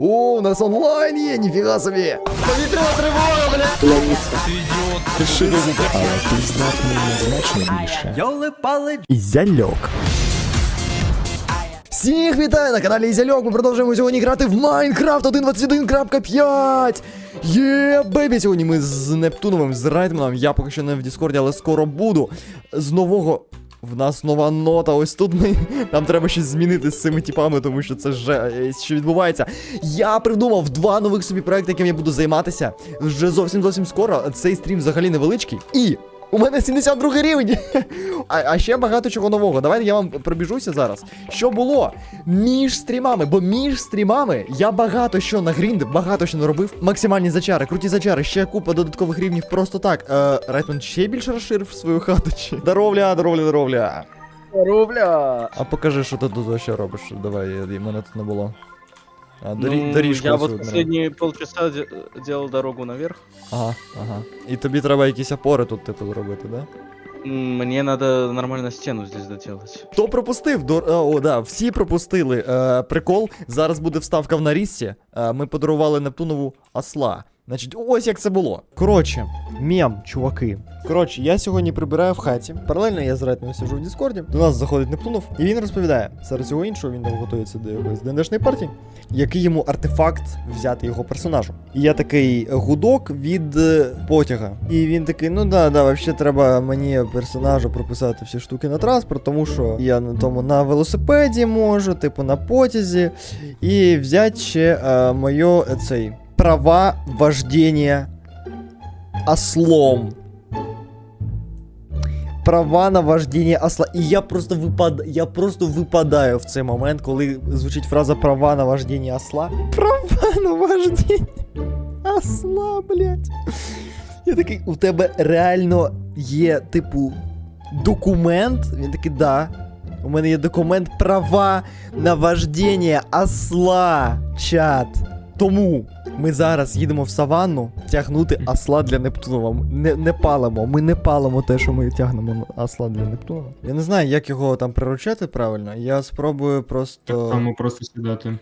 О, у нас онлайн є, ніфіга собі! Повітряна тривога, бля! Але ти здатний значно більше. Йоли-пали Ізяльок. Всіх вітаю на каналі Ізяльок. Ми продовжуємо сьогодні грати в Майнкрафт 1.21.5. Є, бебі! Сьогодні ми з Нептуновим, з Райтманом. Я поки що не в Діскорді, але скоро буду. З нового. В нас нова нота. Ось тут ми. Нам треба щось змінити з цими типами, тому що це вже що відбувається. Я придумав два нових собі проекти, яким я буду займатися. Вже зовсім зовсім скоро. Цей стрім взагалі невеличкий. І. У мене 72 рівень. А, а ще багато чого нового. Давайте я вам пробіжуся зараз. Що було між стрімами? Бо між стрімами я багато що нагріндив, багато що наробив. Максимальні зачари, круті зачари, ще купа додаткових рівнів просто так. Е, Райтман ще більше розширив свою хату. Чи? Здоровля, здоровля, здоровля. Рубля! А покажи, що ти тут ще робиш. Давай, мене тут не було. А, дорі, Ну, доріжку я вот от последние полчаса делал дорогу наверх. Ага, ага. І тобі треба якісь опори тут, типу, зробити, да? М, Мне надо нормально стену здесь доделать. Хто пропустив? До... О, да, всі пропустили е, прикол. Зараз буде вставка в нарізці. Е, ми подарували Нептунову осла. Значить, ось як це було. Коротше, мем, чуваки. Коротше, я сьогодні прибираю в хаті. Паралельно я з Ретною сижу в Діскорді. До нас заходить Нептунов, і він розповідає серед цього іншого, він там готується до якоїсь ДНДшної партії, який йому артефакт взяти його персонажу. І я такий гудок від е, потяга. І він такий: ну да, да, взагалі треба мені персонажу прописати всі штуки на транспорт, тому що я на тому на велосипеді можу, типу на потязі, і взяти ще е, моє е, цей права вождения ослом. Права на вождение осла. І я просто випад... я просто випадаю в цей момент, коли звучить фраза права на вождение осла. Права на вождение осла, блядь. Я такий, у тебе реально є, типу, документ? Він такий, да. У мене є документ права на вождение осла, чат. Тому ми зараз їдемо в саванну тягнути осла для Нептунова. Не, не палимо, ми не палимо те, що ми тягнемо осла для Нептунова. Я не знаю, як його там приручати правильно. Я спробую просто. Там просто сідати.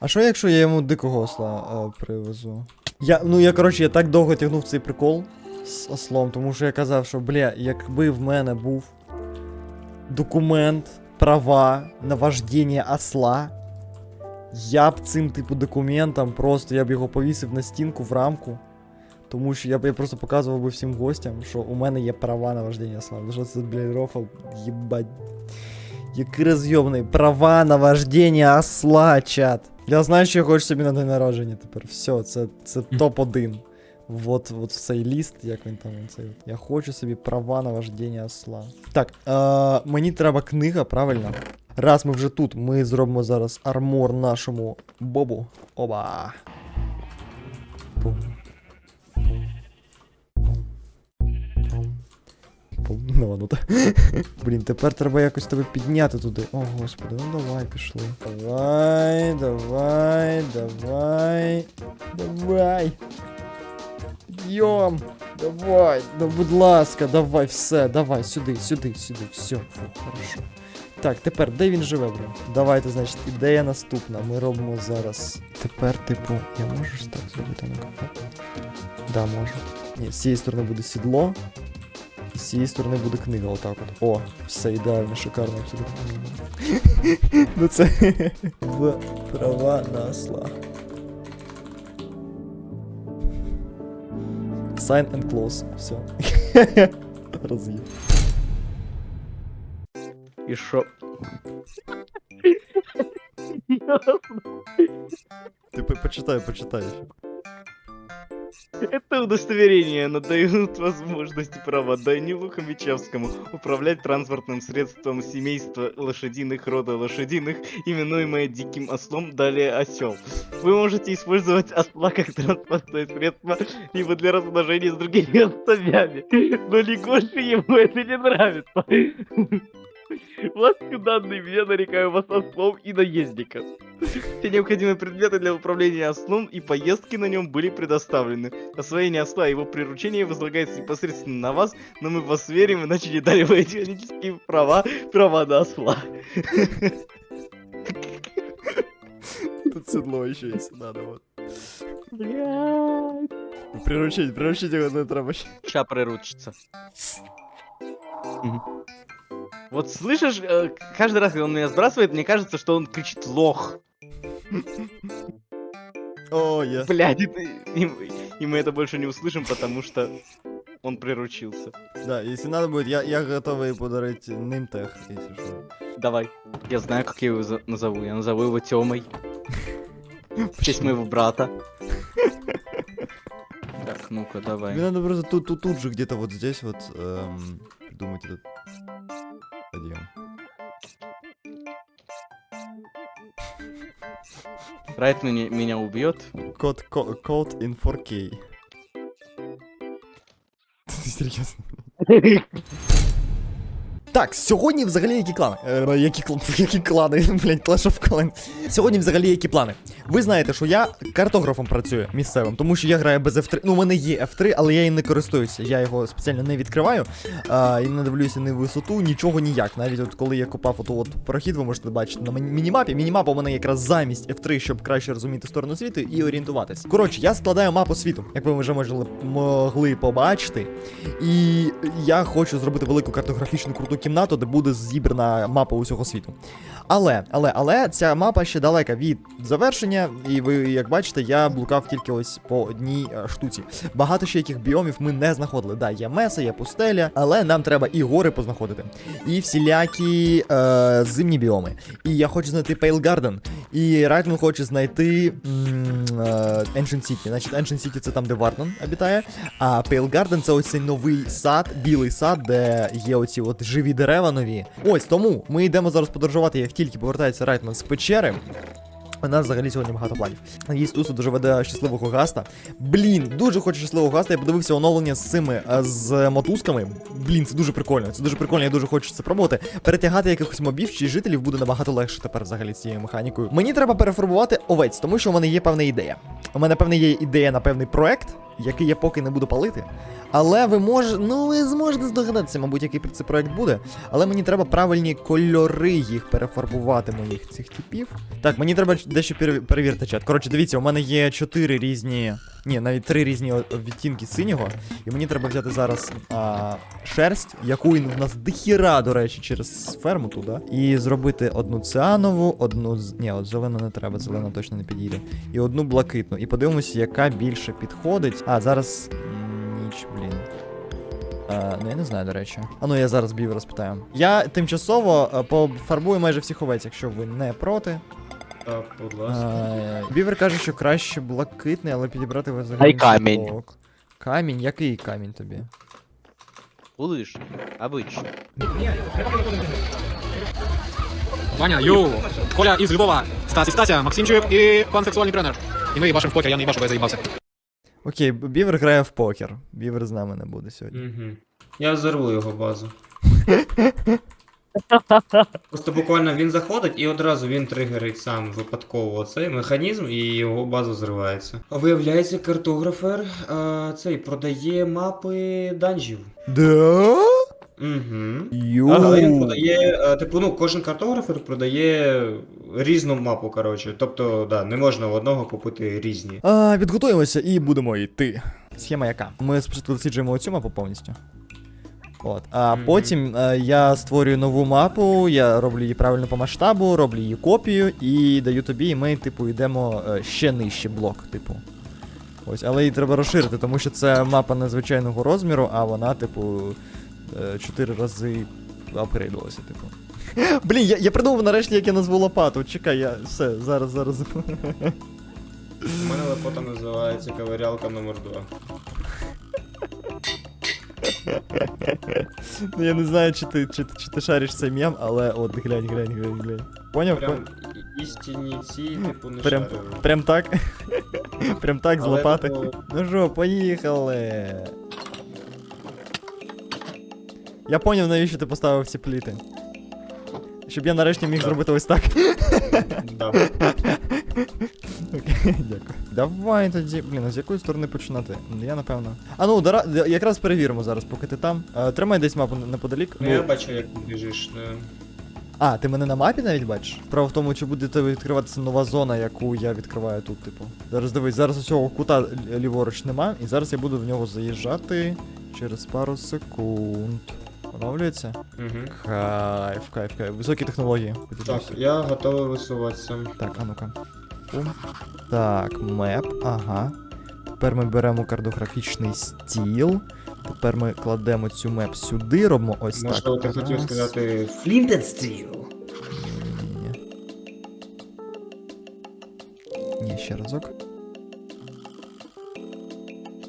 А що якщо я йому дикого осла е, привезу? Я, ну я коротше, я так довго тягнув цей прикол з ослом, тому що я казав, що бля, якби в мене був документ, права на вождення осла, я б цим типу документом просто я б його повісив на стінку в рамку. Тому що я б я просто показував би всім гостям, що у мене є права на вождення осла. Ну що це, блядь, рофл, їбать. Який розйобний. Права на вождення осла, чат. Я знаю, що я хочу собі на день народження тепер. Все, це, це топ-1. Вот, вот в цей ліст, як він там цей. Я хочу собі права на вождення осла. Так, е, мені треба книга, правильно? Раз ми вже тут, ми зробимо зараз армор нашому бобу. Оба. Ну ладно. Блін, тепер треба якось тебе підняти туди. О, господи, ну давай, пішли. Давай, давай, давай. Давай. Підйом. Давай, ну будь ласка, давай, все, давай, сюди, сюди, сюди, все, хорошо. Так, тепер де він живе, блін? Давайте, значить, ідея наступна. Ми робимо зараз. Тепер, типу, я можу ж так зробити на кафе? Да, можу. Ні, з цієї сторони буде сідло. З цієї сторони буде книга, отак от. О, все ідеально, шикарно, абсолютно. ну це в права на осла. Sign and close. Все. Роз'їв. И шо? Ти по- почитай, почитай. Это удостоверение надают возможность и право Данилу Хомячевскому управлять транспортным средством семейства лошадиных рода лошадиных, именуемое диким ослом, далее осел. Вы можете использовать осла как транспортное средство либо для размножения с другими ослами, но Легоше ему это не нравится. Властью данной я нарекаю вас ослом и наездника. Все необходимые предметы для управления ослом и поездки на нем были предоставлены. Освоение осла и его приручение возлагается непосредственно на вас, но мы вас верим, иначе не дали вы этические права, права на осла. седло еще есть, надо вот. Блядь. Приручить, приручить его треба. ще. Ща приручится. Мгм. Вот слышишь, э, каждый раз, когда он меня сбрасывает, мне кажется, что он кричит лох. О, я. Блядь, и, мы это больше не услышим, потому что он приручился. Да, если надо будет, я, я готовый подарить нимтех, если что. Давай. Я знаю, как я его назову. Я назову его Тёмой. В честь моего брата. Так, ну-ка, Мне давай. надо просто тут, тут, тут же где-то вот здесь вот эм, придумать этот Райт меня, меня убьет. Код, ко- код in 4K. Ты серьезно? Так, сьогодні взагалі які клани? Е, які, кл- які клани? Блять, Clash of Clans. Сьогодні взагалі які плани? Ви знаєте, що я картографом працюю місцевим, тому що я граю без F3. Ну, у мене є F3, але я їм не користуюся. Я його спеціально не відкриваю а, і не дивлюся ні висоту, нічого ніяк. Навіть от коли я копав оту от прохід, ви можете бачити на міні- мінімапі. Мінімапа у мене якраз замість F3, щоб краще розуміти сторону світу і орієнтуватись. Коротше, я складаю мапу світу, як ви вже могли, могли побачити. І я хочу зробити велику картографічну круту кімнату, де буде зібрана мапа усього світу. Але, але, але ця мапа ще далека від завершення, і ви, як бачите, я блукав тільки ось по одній е, штуці. Багато ще яких біомів ми не знаходили. Да, є меса, є пустеля, але нам треба і гори познаходити, і всілякі е, зимні біоми. І я хочу знайти Pale Garden, і Райтман хоче знайти м, е, Ancient City. Значить, Ancient City це там, де Вартон обітає. А Pale Garden це ось цей новий сад, білий сад, де є оці от живі дерева нові. Ось тому ми йдемо зараз подорожувати, як тільки повертається Райтман з печери. У нас взагалі сьогодні багато планів. Їсть Тусу дуже веде щасливого гаста. Блін, дуже хочу щасливого гаста. Я подивився оновлення з цими з мотузками. Блін, це дуже прикольно. Це дуже прикольно, я дуже хочу це пробувати. Перетягати якихось мобів чи жителів буде набагато легше тепер взагалі цією механікою. Мені треба перефарбувати овець, тому що у мене є певна ідея. У мене певна є ідея на певний проект, який я поки не буду палити. Але ви можете, ну ви зможете здогадатися, мабуть, який це проект буде. Але мені треба правильні кольори їх перефарбувати моїх цих типів. Так, мені треба дещо пере- перевірити чат. Коротше, дивіться, у мене є чотири різні. Ні, навіть три різні відтінки синього. І мені треба взяти зараз а, шерсть, яку в нас дохіра, до речі, через ферму туди. І зробити одну цианову, одну. Ні, от зелену не треба, зелена точно не підійде. І одну блакитну. І подивимося, яка більше підходить. А, зараз. Ніч, блін. А, ну я не знаю, до речі. А ну я зараз бів розпитаю. Я тимчасово е, пофарбую майже всіх овець, якщо ви не проти. Так, будь ласка. А, Бівер каже, що краще блакитний, але підібрати взагалі. Ай, не камінь. смог. Камінь? Який камінь тобі? Будешь? Обычно. Ваня, йоу, Коля із Львова, Стас і Стася, Максимчик і пансексуальний тренер. І ми їбашим в покер, я не їбашу, бо я заїбався. Окей, Б- Бівер грає в покер. Бівер з нами не буде сьогодні. Угу. Я взорву його базу. Просто буквально він заходить і одразу він тригерить сам випадково цей механізм і його база зривається. А виявляється, картографер а, цей продає мапи данжів. Да? Угу. Але він продає, а, типу, ну, кожен картографер продає різну мапу, коротше. Тобто, да, не можна в одного купити різні. А, підготуємося і будемо йти. Схема яка? Ми спочатку досліджуємо оцю мапу повністю. От. А Мгм. потім е, я створюю нову мапу, я роблю її правильно по масштабу, роблю її копію і даю тобі, і ми, типу, йдемо е, ще нижче блок, типу. Ось, але її треба розширити, тому що це мапа незвичайного розміру, а вона, типу, е, чотири рази апгрейдилася, типу. Блін, я, я придумав нарешті, як я назву лопату. Чекай, я все, зараз, зараз. У мене лепота називається ковирялка номер 2 Ну, я не знаю, чи ти, чи, чи ти шариш цей мем, але от глянь, глянь, глянь, глянь. Поняв? Прям істинні ці, типу, не Прям, шарили. прям так. Прям так з Але, лопати. типу, Ну що, поїхали. Я поняв, навіщо ти поставив ці пліти. Щоб я нарешті міг зробити ось так. Да. Дякую. Давай тоді. Блін, а з якої сторони починати? Я напевно. А ну, дара... якраз перевіримо зараз, поки ти там. Е, тримай десь мапу неподалік. Ну, я бачу, як ти біжиш. Да. А, ти мене на мапі навіть бачиш? Справа в тому, чи буде тебе відкриватися нова зона, яку я відкриваю тут, типу. Зараз дивись, зараз цього кута ліворуч нема, і зараз я буду в нього заїжджати через пару секунд. Оновлюється? Угу. Кайф, кайф, кайф. Високі технології. Так, я готовий висуватися. Так, а ну-ка. Пум. Так, меп, ага. Тепер ми беремо картографічний стіл. Тепер ми кладемо цю меп сюди, робимо ось Можливо, так. ти хотів сказати Flinted Steel. Ні-ні-ні. Ні, ще разок.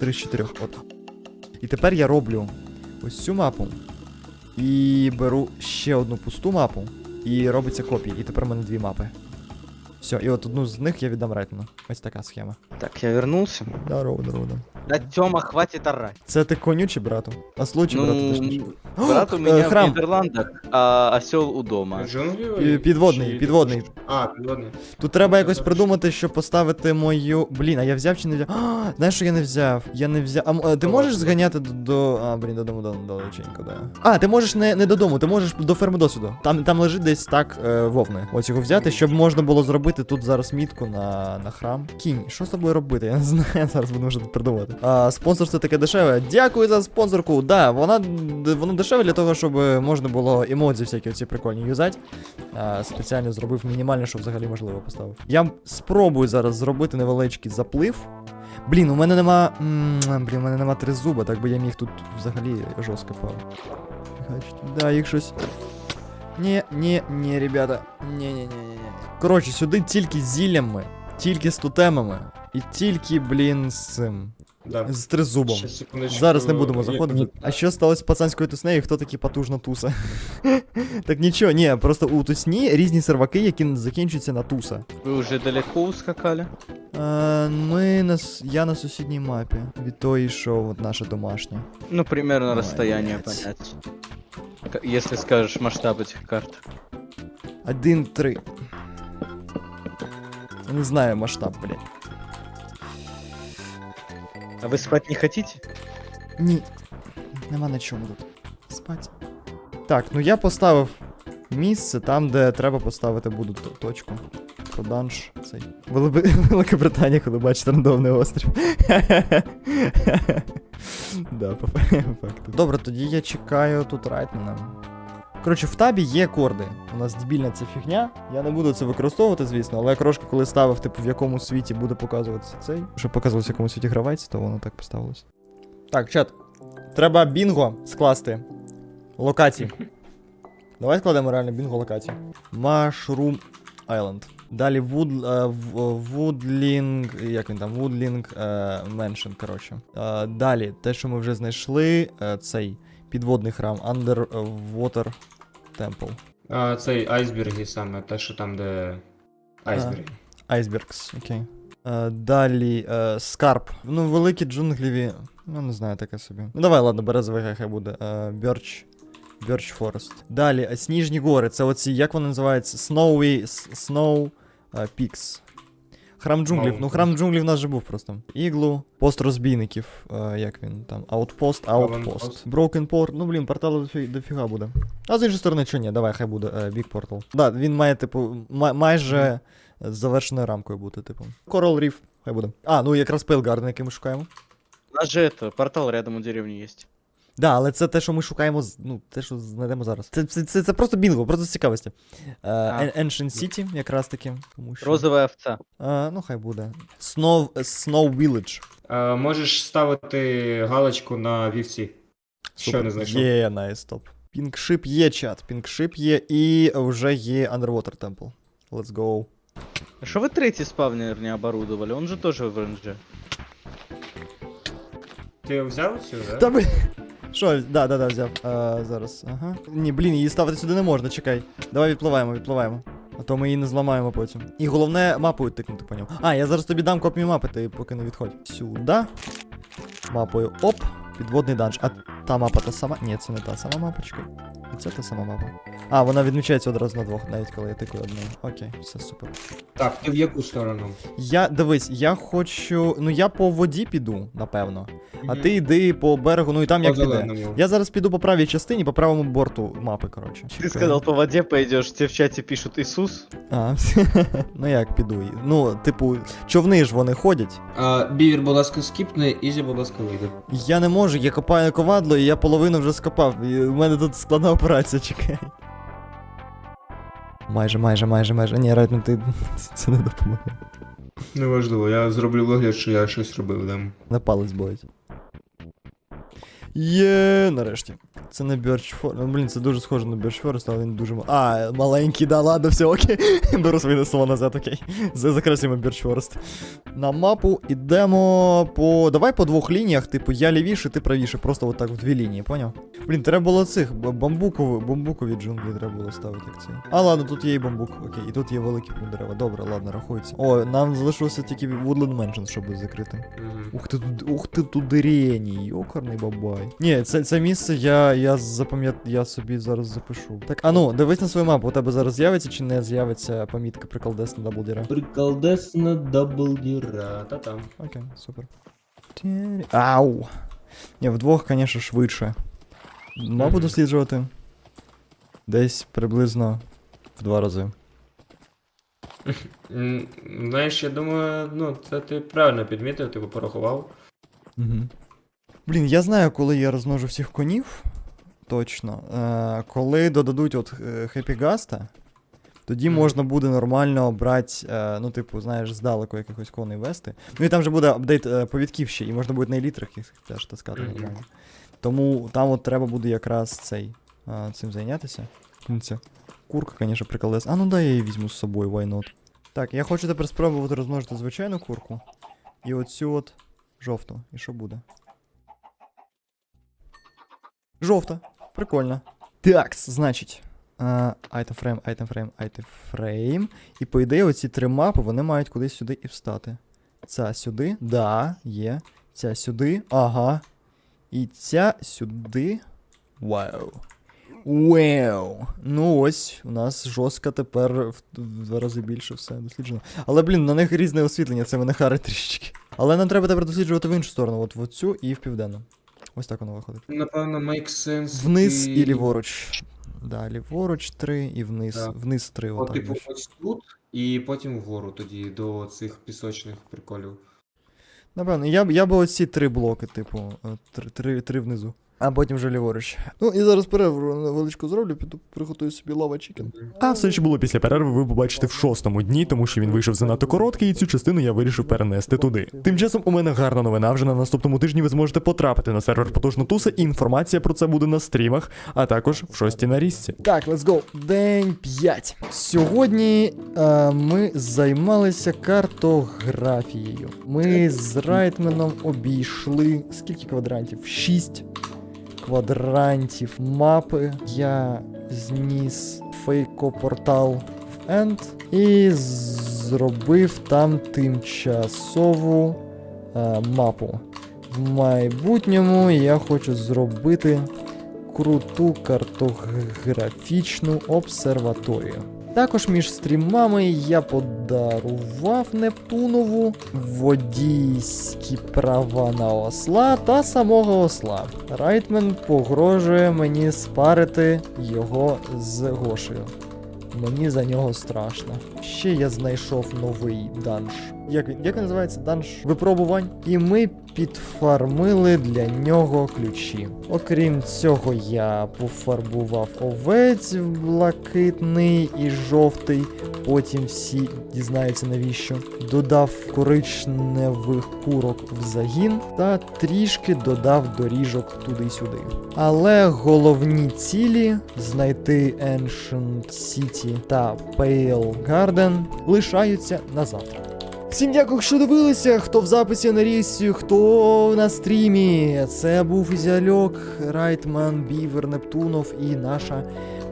Три з чотирьох, от. І тепер я роблю ось цю мапу. І беру ще одну пусту мапу. І робиться копія. І тепер в мене дві мапи. Все, і от одну з них я віддам Ретину. Ось така схема. Так, я вернулся. Здорово, здорово. да. Да, Тёма, хватит орать. Це ти конючий, брату? А случай, брату, Ну, точніше. брат у Е, меня в храм. Нидерландах, а осел у дома. Джунглі? Пі- Підводний, Чи- підводний. А, підводний. Тут треба якось придумати, щоб поставити мою. Блін, а я взяв чи не взяв? А, знаєш, що я не взяв? Я не взяв. А, м- а ти Що можеш зганяти до. до... А, блін, додому до, далеченько, да. А, ти можеш не, не додому, ти можеш до ферми досвіду. Там, там лежить десь так е, вовни. Ось його взяти, щоб можна було зробити тут зараз мітку на, на храм. Кінь, що з тобою робити? Я не знаю, зараз буду вже придумати. А, спонсорство таке дешеве. Дякую за спонсорку. Да, вона д- воно дешеве для того, щоб можна було емодзі всякі оці прикольні юзати. А, спеціально зробив мінімальне, що взагалі можливо поставив. Я спробую зараз зробити невеличкий заплив. Блін, у мене нема. Блін, у мене нема три зуба, так би я міг тут взагалі жорстко пав. Да, їх щось. Ні, ні, ні, ребята. Ні, ні, ні, ні. Коротше, сюди тільки з зіллями, тільки з тотемами. І тільки, блін, з цим. Да. З тризубом. Ще секундочку. Зараз не будемо заходити. А що сталося з пацанською туснею? Хто такі потужна туса? так нічого, ні, просто у тусні різні серваки, які закінчуються на туса. Вы уже далеко ускакали? Е, ми на с- я на сусідній мапі. Від тої, що от наша домашня. Ну, примерно Молодец. расстояние понять. К- Если скажешь масштаб этих карт. Один, три. Не знаю масштаб, блядь. А вы спать не хотите? Ні. Нема на чому тут. Спать. Так, ну я поставив місце там, де треба поставити буду точку. Проданж цей. Велиби... Велика Британія, коли бачить рандомний острів. да, по факту. Добре, тоді я чекаю тут Райтмана. Коротше, в табі є корди. У нас дебільна ця фігня. Я не буду це використовувати, звісно, але я крошки, коли ставив, типу, в якому світі буде показуватися цей. Щоб показувався, в якому світі гравець, то воно так поставилось. Так, чат. Треба бінго скласти. Локації. Давай складемо реально бінго локації. Mushroom Island. Далі Wood, е, в- Woodling, як він там, е, Mansion, коротше. Е, далі, те, що ми вже знайшли, е, цей підводний храм Underwater Temple. А, цей айсберги саме, те, що там, де айсберги. Icebergs, окей. Далі е, Скарб. Ну, великі джунгліві. Ну, не знаю, таке собі. Ну давай, ладно, березовий хай буде. Birch. Birch Forest. Далі, е, Сніжні гори. Це оці, як вони називаються? Snowy. Snow е, Peaks. Храм джунглів. Ну, храм джунглів в нас же був просто. Іглу, пост розбійників. Е, як він там? Outpost, Outpost. Broken Port. Ну, блін, порталу дофі- дофіга буде. А з іншої сторони, що ні, давай, хай буде е, Big Portal. Да, він має, типу, май- майже з завершеною рамкою бути, типу. Coral Reef, хай буде. А, ну якраз Пейлгарден, який ми шукаємо. У нас же это, портал рядом у деревни есть. Да, але це те, що ми шукаємо, ну, те, що знайдемо зараз. Це, це, це, це просто бінго, просто з цікавості. Е, Ancient City, якраз таки. Тому що... Розовая овца. Е, ну, хай буде. Snow, Snow Village. А, можеш ставити галочку на вівці. Що не знайшов? Є, найс, топ. Пінгшип є, чат, пінгшип є, і вже є Underwater Temple. Let's go. А что вы третий спавнер не оборудовали? Он же тоже в РНЖ. Ти взяв цю, да? Та блін. Що, да, да, да, взяв. А, зараз. Ага. Ні, блін, її ставити сюди не можна, чекай. Давай відпливаємо, відпливаємо. А то ми її не зламаємо потім. І головне мапою тикнути по ньому. А, я зараз тобі дам копію мапи, ти поки не відходь. Сюди. Мапою. Оп. Підводний данж. А та мапа та сама. Ні, це не та сама мапочка. І це та сама мапа. А, вона відмічається одразу на двох, навіть коли я тикаю одним. Окей, все супер. Так, ти в яку сторону? Я дивись, я хочу. Ну я по воді піду, напевно. А ти йди по берегу, ну і там По як піде. зеленому. Я зараз піду по правій частині, по правому борту мапи, коротше. Ты сказал, по воде пойдешь, тебе в чате пишут Иисус. А, ну як піду? Ну, типу, човни ж вони ходять. А, бівер, будь ласка, скіпне, Ізі, будь ласка, вийде. Я не можу, я копаю ковадло, і я половину вже скопав. І у мене тут складна операція, чекай. Майже, майже, майже, майже. Ні, Райтман, ти це не допомагає. Неважливо, я зроблю вигляд, що я щось робив дам. На палець болить. Є, нарешті. Це не Birch Forest. Ну, блін, це дуже схоже на Birch Forest, але він дуже ма- А, маленький, да, ладно, все, окей. Беру свої слова назад, окей. За- Закреслюємо Birch Forest. На мапу ідемо по. Давай по двох лініях, типу, я лівіше, ти правіше, просто отак в дві лінії, поняв? Блін, треба було цих бамбукові, бамбукові джунглі треба було ставити як ці. А, ладно, тут є і бамбук, окей, і тут є великі дерева. Добре, ладно, рахується. О, нам залишилося тільки Woodland Mansion, щоб. Мгм. Ух ти тут, ух ти тут дирені, йокарний бабай. Ні, це, це місце я, я запам'ят, я собі зараз запишу. Так, а ну, дивись на свою мапу, у тебе зараз з'явиться чи не з'явиться помітка приколдес на даблдіра? Приколдесна даблдіра. Та-там. Окей, супер. Тєрі- Ау! Ні, вдвох, звісно, швидше. Мапу Мгм. досліджувати. Десь приблизно в два рази. Знаєш, я думаю, ну, це ти правильно підмітив, типу порахував. Угу. Блін, я знаю, коли я розмножу всіх конів. Точно. Е, коли додадуть от е, Хеппі Гаста, тоді можна буде нормально брати, е, ну, типу, знаєш, здалеку якихось коней вести. Ну і там вже буде апдейт е, повідків ще, і можна буде на елітрах їх теж таскати нормально. Тому там от треба буде якраз цей е, цим зайнятися. Блін, Ця курка, звісно, приколес. А ну дай я її візьму з собою, why not. Так, я хочу тепер спробувати розмножити звичайну курку. І оцю от жовту. І що буде? Жовта. Прикольно. Так, значить. item frame, item. І по ідеї, оці три мапи вони мають кудись сюди і встати. Ця сюди, да, є. Ця сюди, ага. І ця сюди. Вау. Вау. Ну ось, у нас жорстко тепер в два рази більше все досліджено. Але, блін, на них різне освітлення, це мене харить трішечки. Але нам треба тепер досліджувати в іншу сторону, от в оцю і в південну. Ось так воно виходить. Напевно, make sense. Вниз і ліворуч. Да, ліворуч три і вниз. Да. Вниз три, От, отак. типу, ось тут, і потім вгору тоді до цих пісочних приколів. Напевно, я, б- я би оці три блоки, типу, е, три, три, три внизу. А потім вже ліворуч. Ну і зараз перерву невеличку зроблю, піду приготую собі лава чікен. А все, що було після перерви, ви побачите в шостому дні, тому що він вийшов занадто короткий, і цю частину я вирішив перенести туди. Тим часом у мене гарна новина. Вже на наступному тижні ви зможете потрапити на сервер потужно туса, і інформація про це буде на стрімах, а також в шостій на різці. Так, let's go. День 5. Сьогодні е, ми займалися картографією. Ми з Райтменом обійшли скільки квадрантів? 6 квадрантів мапи. Я зніс фейко-портал в End і зробив там тимчасову е, мапу. В майбутньому я хочу зробити круту картографічну обсерваторію. Також між стрімами я подарував Нептунову водійські права на осла та самого осла. Райтмен погрожує мені спарити його з Гошею. Мені за нього страшно. Ще я знайшов новий данж. Як він, як він називається? Данж випробувань. І ми підфармили для нього ключі. Окрім цього, я пофарбував овець в блакитний і жовтий. Потім всі дізнаються навіщо. Додав коричневих курок в загін та трішки додав доріжок туди-сюди. Але головні цілі знайти Ancient City та Pale Garden лишаються на завтра. Всім дякую, що дивилися, хто в записі на рейсі, хто на стрімі. Це був Ізяльок, Райтман, Бівер, Нептунов і наша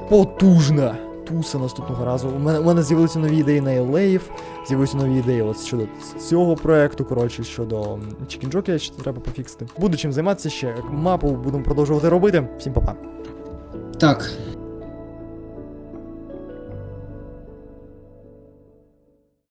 потужна туса наступного разу. У мене, у мене з'явилися нові ідеї на елеїв, з'явилися нові ідеї от щодо цього проекту, коротше, щодо Чікінджоки, ще треба пофіксити. Буду чим займатися ще. Мапу будемо продовжувати робити. Всім па-па. Так,